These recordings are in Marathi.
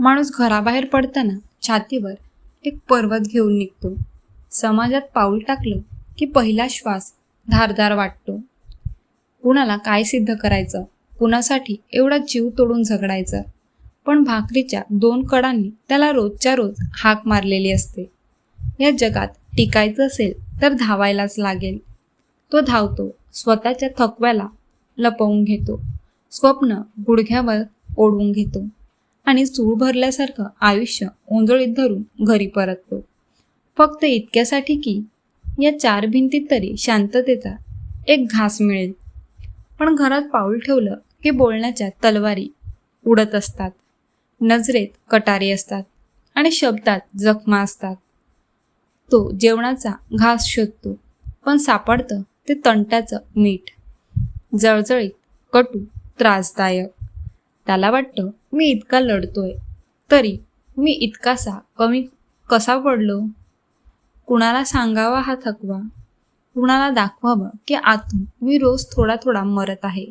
माणूस घराबाहेर पडताना छातीवर एक पर्वत घेऊन निघतो. समाजात पाऊल टाकलं की पहिला श्वास धारदार वाटतो. कुणाला काय सिद्ध करायचं? कुणासाठी एवढा जीव तोडून झगडायचा? पण भाकरीच्या दोन कडांनी त्याला रोजच्या रोज हाक मारलेली असते. या जगात टिकायचं असेल तर धावायलाच लागेल. तो धावतो स्वतःच्या थकव्याला लपवून घेतो. स्वप्न गुडघ्यावर ओढवून घेतो. आणि चूळ भरल्यासारखं आयुष्य ओंजळीत धरून घरी परततो. फक्त इतक्यासाठी की या चार भिंतीत तरी शांततेचा एक घास मिळेल. पण घरात पाऊल ठेवलं की बोलण्याच्या तलवारी उडत असतात. नजरेत कटारी असतात आणि शब्दात जखमा असतात. तो जेवणाचा घास शोधतो पण सापडतं ते तंट्याचं मीठ. जळजळीत कटू त्रासदायक. त्याला वाटतं मी इतका लढतोय तरी मी इतकासा कमी कसा पडलो? कुणाला सांगावा हा थकवा? कुणाला दाखवावं की आतून मी रोज थोडा थोडा मरत आहे?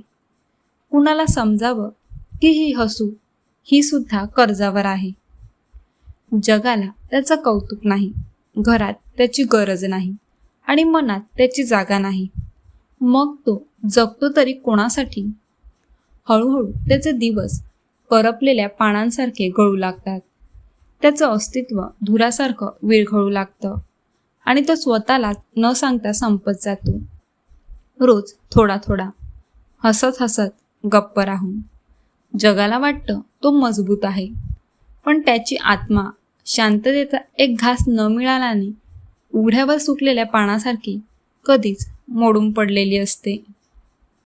कुणाला समजावं की ही हसू ही सुद्धा कर्जावर आहे? जगाला त्याचं कौतुक नाही घरात त्याची गरज नाही आणि मनात त्याची जागा नाही. मग तो जगतो तरी कोणासाठी? हळूहळू त्याचे दिवस करपलेल्या पानांसारखे गळू लागतात. त्याचं अस्तित्व धुरासारखं विरघळू लागतं आणि तो स्वतःला न सांगता संपत जातो. रोज थोडा थोडा हसत हसत गप्प राहून. जगाला वाटतं तो मजबूत आहे. पण त्याची आत्मा शांततेचा एक घास न मिळाल्याने उघड्यावर सुकलेल्या पानासारखी कधीच मोडून पडलेली असते.